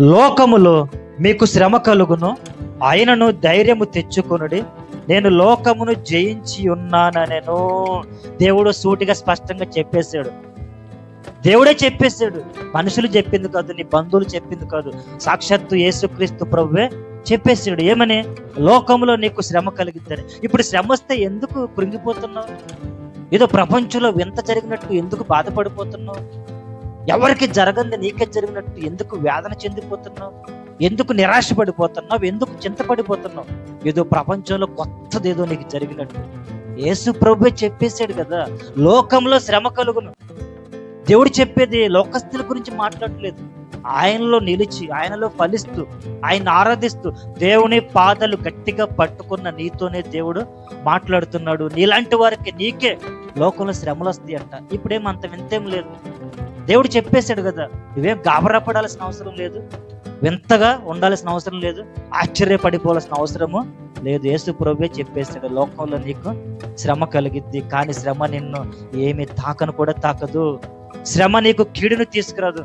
లోకములో మీకు శ్రమ కలుగును ఆయనను ధైర్యము తెచ్చుకొనుడి. నేను లోకమును జయించి ఉన్నాననేను. దేవుడు సూటిగా స్పష్టంగా చెప్పేశాడు. దేవుడే చెప్పేశాడు. మనుషులు చెప్పింది కాదు నీ బంధువులు చెప్పింది కాదు. సాక్షాత్తు యేసుక్రీస్తు ప్రభువే చెప్పేశాడు. ఏమని? లోకంలో నీకు శ్రమ కలిగిద్దని. ఇప్పుడు శ్రమ వస్తే ఎందుకు కృంగిపోతున్నావు? ఏదో ప్రపంచంలో వింత జరిగినట్టు ఎందుకు బాధపడిపోతున్నావు? ఎవరికి జరగంది నీకే జరిగినట్టు ఎందుకు వేదన చెందిపోతున్నావు? ఎందుకు నిరాశ పడిపోతున్నావు ఎందుకు చింతపడిపోతున్నావు? ఏదో ప్రపంచంలో కొత్తది ఏదో నీకు జరిగినట్టు. యేసు ప్రభు చెప్పేశాడు కదా లోకంలో శ్రమ కలుగును. దేవుడు చెప్పేది లోకస్తుల గురించి మాట్లాడలేదు. ఆయనలో నిలిచి ఆయనలో ఫలిస్తూ ఆయన ఆరాధిస్తూ దేవుని పాదాలు గట్టిగా పట్టుకున్న నీతోనే దేవుడు మాట్లాడుతున్నాడు. నీలాంటి వారికి నీకే లోకంలో శ్రమలు వస్తాయి అంట ఇప్పుడేం అంత వింతేం లేదు. దేవుడు చెప్పేశాడు కదా నువ్వేం గాబరాపడాల్సిన అవసరం లేదు వింతగా ఉండాల్సిన అవసరం లేదు ఆశ్చర్యపడిపోవాల్సిన అవసరము లేదు. యేసు ప్రభువే చెప్పేశాడు లోకంలో నీకు శ్రమ కలిగిద్ది కానీ శ్రమ నిన్ను ఏమి తాకను కూడా తాకదు. శ్రమ నీకు కీడును తీసుకురాదు.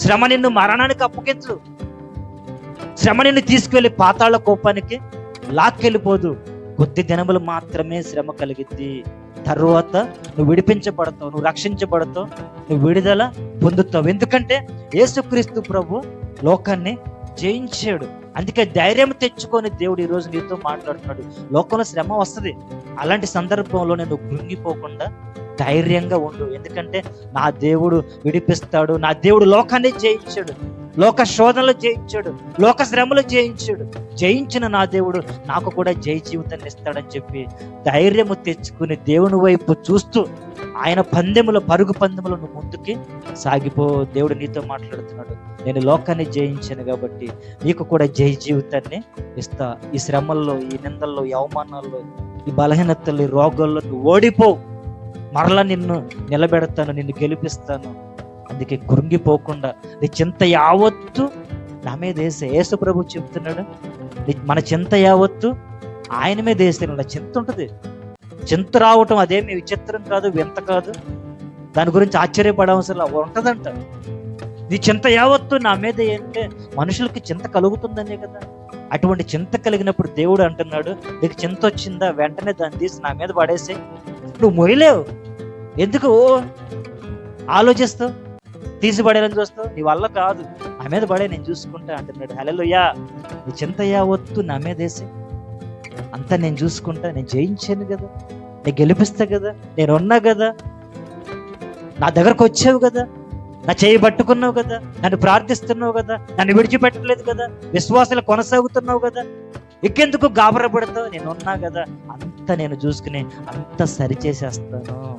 శ్రమ నిన్ను మరణానికి అప్పగించు శ్రమ నిన్ను తీసుకువెళ్ళి పాతాళ కోపానికి లాక్కెళ్ళిపోదు. కొద్ది దినములు మాత్రమే శ్రమ కలిగిద్ది. తర్వాత నువ్వు విడిపించబడతావు నువ్వు రక్షించబడతావు నువ్వు విడుదల పొందుతావు. ఎందుకంటే యేసుక్రీస్తు ప్రభు లోకాన్ని జయించాడు. అందుకే ధైర్యం తెచ్చుకొని దేవుడు ఈరోజు నీతో మాట్లాడుతున్నాడు. లోకంలో శ్రమ వస్తుంది. అలాంటి సందర్భంలో నేను కృంగిపోకుండా ధైర్యంగా ఉండు. ఎందుకంటే నా దేవుడు విడిపిస్తాడు నా దేవుడు లోకాన్ని జయించాడు. లోక శోధనలు జయించాడు లోక శ్రమలు జయించాడు. జయించిన నా దేవుడు నాకు కూడా జయ జీవితాన్ని ఇస్తాడని చెప్పి ధైర్యము తెచ్చుకుని దేవుని వైపు చూస్తూ ఆయన పందెములో పరుగు పందెములో నువ్వు ముందుకి సాగిపో. దేవుడు నీతో మాట్లాడుతున్నాడు. నేను లోకాన్ని జయించాను కాబట్టి నీకు కూడా జయ జీవితాన్ని ఇస్తా. ఈ శ్రమల్లో ఈ నిందల్లో ఈ అవమానాల్లో ఈ బలహీనతలు ఈ రోగాల్లో నువ్వు ఓడిపో. మరలా నిన్ను నిలబెడతాను నిన్ను గెలిపిస్తాను. అందుకే కృంగిపోకుండా నీ చింత యావత్తు నా మీద వేసే యేసు ప్రభు చెప్తున్నాడు. మన చింత యావత్తు ఆయన మీద వేస్తే చింత ఉంటుంది. చింత రావటం అదేమి విచిత్రం కాదు వింత కాదు. దాని గురించి ఆశ్చర్యపడవలసిన ఉంటుందంట. నీ చింత యావత్తు నా మీద ఏంటంటే మనుషులకి చింత కలుగుతుందనే కదా. అటువంటి చింత కలిగినప్పుడు దేవుడు అంటున్నాడు నీకు చింత వచ్చిందా? వెంటనే దాన్ని తీసి నా మీద పడేసి నువ్వు మొయలేవు ఎందుకు? ఓ ఆలోచిస్తావు. తీసి పడేయాలని చూస్తావు నీ వల్ల కాదు. నా మీద పడే నేను చూసుకుంటా అంటున్నాడు. హలోయా నీ చింత యావత్తు నా మీద వేసి. అంతా నేను చూసుకుంటా. నేను జయించాను కదా. నేను గెలిపిస్తా కదా. నేను ఉన్నా కదా. నా దగ్గరకు వచ్చావు కదా. నా చేయి పట్టుకున్నావు కదా. నన్ను ప్రార్థిస్తున్నావు కదా. నన్ను విడిచిపెట్టలేదు కదా. విశ్వాసాలు కొనసాగుతున్నావు కదా. ఇంకెందుకు గాబరపడతావు? నేను ఉన్నా కదా. అంత నేను చూసుకుని అంత సరిచేసేస్తాను.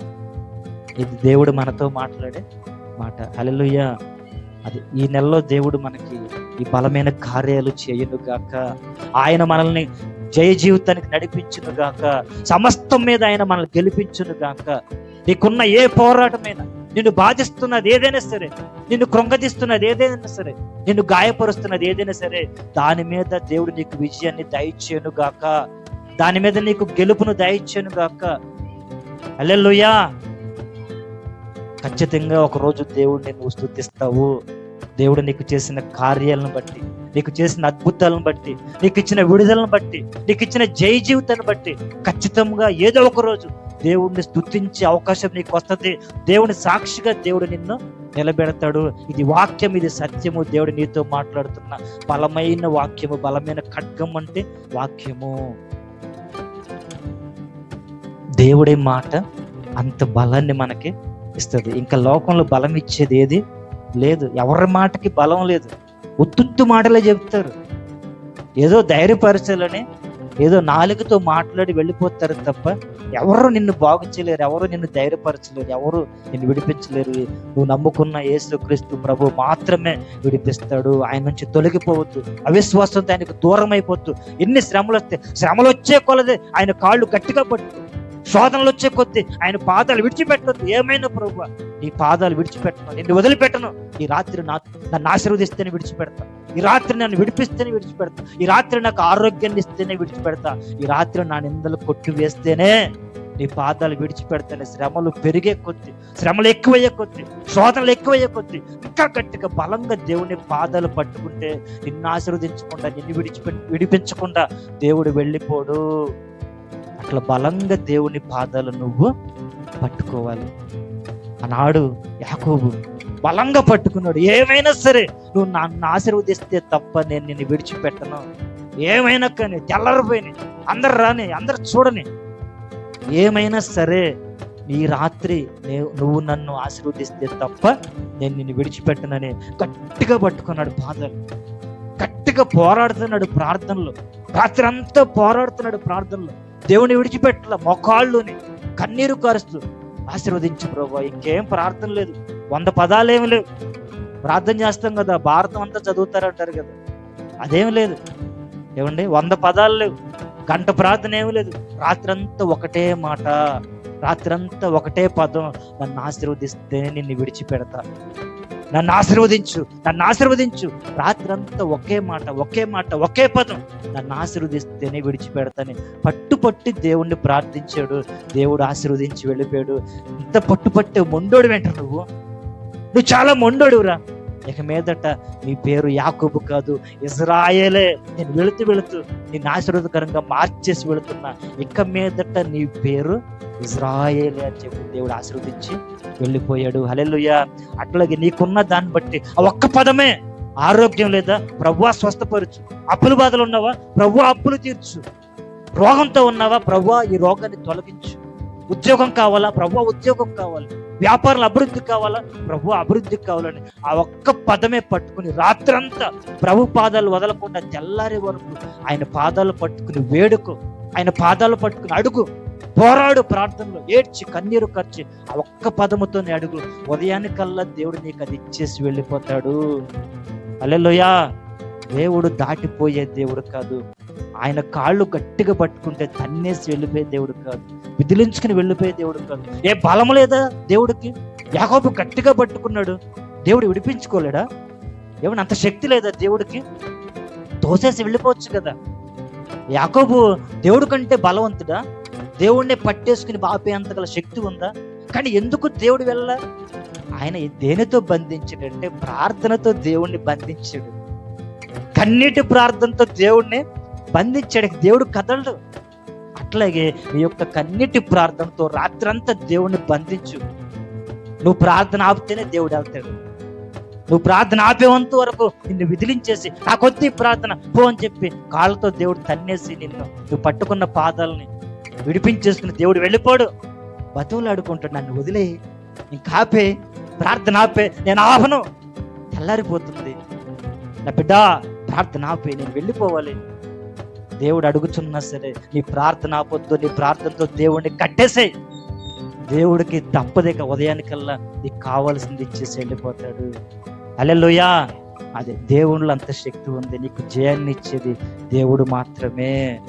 ఇది దేవుడు మనతో మాట్లాడే మాట. హల్లెలూయా. అది ఈ నెలలో దేవుడు మనకి ఈ బలమైన కార్యాలు చేయను గాక ఆయన మనల్ని జయ జీవితానికి నడిపించును గాక సమస్తం మీద ఆయన మనల్ని గెలిపించును గాక నీకున్న ఏ పోరాటమైనా నిన్ను బాధిస్తున్నది ఏదైనా సరే నిన్ను కృంగదీస్తున్నది ఏదైనా సరే నిన్ను గాయపరుస్తున్నది ఏదైనా సరే దాని మీద దేవుడు నీకు విజయాన్ని దయచేయను గాక దాని మీద నీకు గెలుపును దయచేయను గాక అల్లెలుయా ఖచ్చితంగా ఒక రోజు దేవుడిని నువ్వు స్థుతిస్తావు. దేవుడు నీకు చేసిన కార్యాలను బట్టి నీకు చేసిన అద్భుతాలను బట్టి నీకు ఇచ్చిన విడుదలను బట్టి నీకు ఇచ్చిన జై జీవితాన్ని బట్టి ఖచ్చితంగా ఏదో ఒక రోజు దేవుడిని స్థుతించే అవకాశం నీకు వస్తుంది. దేవుని సాక్షిగా దేవుడు నిన్ను నిలబెడతాడు. ఇది వాక్యం ఇది సత్యము. దేవుడు నీతో మాట్లాడుతున్న బలమైన వాక్యము బలమైన ఖడ్గం అంటే వాక్యము. దేవుడే మాట అంత బలాన్ని మనకి ఇస్తుంది ఇంకా లోకంలో బలం ఇచ్చేది ఏది? లేదు. ఎవరి మాటకి బలం లేదు. ఉత్తుత్తు మాటలే చెప్తారు. ఏదో ధైర్యపరచాలని ఏదో నాలుగుతో మాట్లాడి వెళ్ళిపోతారు తప్ప ఎవరు నిన్ను బాగు చేయలేరు ఎవరు నిన్ను ధైర్యపరచలేరు. ఎవరు నిన్ను విడిపించలేరు. నువ్వు నమ్ముకున్న యేసు క్రీస్తు ప్రభు మాత్రమే విడిపిస్తాడు. ఆయన నుంచి తొలగిపోవద్దు. అవిశ్వాసంతో ఆయనకు దూరం అయిపోద్దు ఎన్ని శ్రమలు వస్తే శ్రమలు వచ్చే కొలది ఆయన కాళ్ళు గట్టిగా పట్టు శోధనలు వచ్చే కొద్దీ ఆయన పాదాలు విడిచిపెట్టద్దు. ఏమైనా ప్రభు నీ పాదాలు విడిచిపెట్టను. నిన్ను వదిలిపెట్టను. ఈ రాత్రి నా నన్ను ఆశీర్వదిస్తేనే విడిచిపెడతా. ఈ రాత్రి నన్ను విడిపిస్తేనే విడిచిపెడతా. ఈ రాత్రి నాకు ఆరోగ్యాన్ని ఇస్తేనే విడిచిపెడతా. ఈ రాత్రి నా నిందలు కొట్టి వేస్తేనే నీ పాదాలు విడిచిపెడతానే శ్రమలు పెరిగే కొద్ది శ్రమలు ఎక్కువయ్యే కొద్ది శోధనలు ఎక్కువయ్యే కొద్ది ఇంకా గట్టిగా బలంగా దేవుని పాదాలు పట్టుకుంటే నిన్ను ఆశీర్వదించకుండా నిన్ను విడిచిపె విడిపించకుండా దేవుడు వెళ్ళిపోడు. అట్లా బలంగా దేవుని పాదాలు నువ్వు పట్టుకోవాలి. ఆనాడు యాకోబు బలంగా పట్టుకున్నాడు. ఏమైనా సరే నువ్వు నన్ను ఆశీర్వదిస్తే తప్ప నేను నిన్ను విడిచిపెట్టను. ఏమైనా కానీ తెల్లరిపోయినాయి అందరు రాని అందరు చూడని. ఏమైనా సరే ఈ రాత్రి నువ్వు నన్ను ఆశీర్వదిస్తే తప్ప నేను నిన్ను విడిచిపెట్టనని గట్టిగా పట్టుకున్నాడు బాధలు గట్టిగా పోరాడుతున్నాడు ప్రార్థనలో. రాత్రి అంతా పోరాడుతున్నాడు ప్రార్థనలో. దేవుని విడిచిపెట్టల మొకాళ్ళుని కన్నీరు కారుస్తూ ఆశీర్వదించు ప్రభు. ఇంకేం ప్రార్థన లేదు. వంద పదాలు ఏమి లేవు. ప్రార్థన చేస్తాం కదా. భారతం అంతా చదువుతారంటారు కదా. అదేం లేదు. ఏమండి? వంద పదాలు లేవు. గంట ప్రార్థన ఏమి లేదు. రాత్రంతా ఒకటే మాట. రాత్రంతా ఒకటే పదం. నన్ను ఆశీర్వదిస్తే నిన్ను విడిచిపెడతా. నన్ను ఆశీర్వదించు నన్ను ఆశీర్వదించు. రాత్రంతా ఒకే మాట ఒకే మాట ఒకే పదం. నన్ను ఆశీర్వదిస్తేనే విడిచిపెడతాని. పట్టుపట్టి దేవుణ్ణి ప్రార్థించాడు. దేవుడు ఆశీర్వదించి వెళ్ళిపోయాడు. ఇంత పట్టుపట్టే మొండోడు వెంట నువ్వు. నువ్వు చాలా మొండోడురా ఇక మీదట నీ పేరు యాకూబు కాదు ఇజ్రాయేలే. నేను వెళుతూ వెళుతూ నేను ఆశీర్వాదకరంగా మార్చేసి వెళుతున్నా. ఇక మీదట నీ పేరు ఇజ్రాయేలే అని చెప్పి దేవుడు ఆశీర్వదించి వెళ్ళిపోయాడు. హలెలుయ అట్లాగే నీకున్న దాన్ని బట్టి ఆ ఒక్క పదమే ఆరోగ్యం లేదా? ప్రభు స్వస్థపరచు. అప్పుల బాధలు ఉన్నావా? ప్రభు అప్పులు తీర్చు. రోగంతో ఉన్నావా? ప్రభు ఈ రోగాన్ని తొలగించు. ఉద్యోగం కావాలా? ప్రభు ఉద్యోగం కావాలి. వ్యాపారాలు అభివృద్ధి కావాలా? ప్రభు అభివృద్ధి కావాలని ఆ ఒక్క పదమే పట్టుకుని రాత్రంతా ప్రభు పాదాలు వదలకుండా తెల్లారి వరకు ఆయన పాదాలు పట్టుకుని వేడుకు ఆయన పాదాలు పట్టుకుని అడుగు. పోరాడు ప్రార్థనలో ఏడ్చి కన్నీరు ఖర్చి ఆ ఒక్క పదముతోనే అడుగు. ఉదయానికల్లా దేవుడు నీకు అది ఇచ్చేసి వెళ్ళిపోతాడు. అల్లెలోయా దేవుడు దాటిపోయే దేవుడు కాదు. ఆయన కాళ్ళు గట్టిగా పట్టుకుంటే తన్నేసి వెళ్ళిపోయే దేవుడు కాదు. విదిలించుకుని వెళ్ళిపోయే దేవుడు కాదు ఏ బలం లేదా దేవుడికి? యాకోబు గట్టిగా పట్టుకున్నాడు. దేవుడు విడిపించుకోలేడా? ఏమన్నా అంత శక్తి లేదా దేవుడికి? తోసేసి వెళ్ళిపోవచ్చు కదా. యాకోబు దేవుడి కంటే బలవంతుడా? దేవుడిని పట్టేసుకుని బాపేంత గల శక్తి ఉందా? కానీ ఎందుకు దేవుడు వెళ్ళ? ఆయన దేనితో బంధించాడు అంటే ప్రార్థనతో దేవుణ్ణి బంధించాడు. కన్నీటి ప్రార్థనతో దేవుణ్ణి బంధించాడు. దేవుడు కదలడు. అట్లాగే నీ యొక్క కన్నీటి ప్రార్థనతో రాత్రంతా దేవుని బంధించు. నువ్వు ప్రార్థన ఆపితేనే దేవుడు వెళ్తాడు. నువ్వు ప్రార్థన ఆపేవంత వరకు నిన్ను విదిలించేసి నా కొద్ది ప్రార్థన పో అని చెప్పి కాళ్ళతో దేవుడు తన్నేసి నిన్ను నువ్వు పట్టుకున్న పాదాలని విడిపించేసుకుని దేవుడు వెళ్ళిపోడు. బతువులు ఆడుకుంటాడు నన్ను వదిలే ఇంకా ఆపే ప్రార్థన ఆపే నేను ఆపను తెల్లారిపోతుంది. నా బిడ్డ ప్రార్థన ఆపే నేను వెళ్ళిపోవాలి. దేవుడు అడుగుతున్నా సరే నీ ప్రార్థన ఆపొద్దు నీ ప్రార్థనతో దేవుడిని కట్టేసే దేవుడికి తప్పదేక ఉదయానికల్లా నీకు కావాల్సింది ఇచ్చేసి వెళ్ళిపోతాడు. అలెలుయా అదే దేవుళ్ళు అంత శక్తి ఉంది నీకు జయాన్ని ఇచ్చేది దేవుడు మాత్రమే.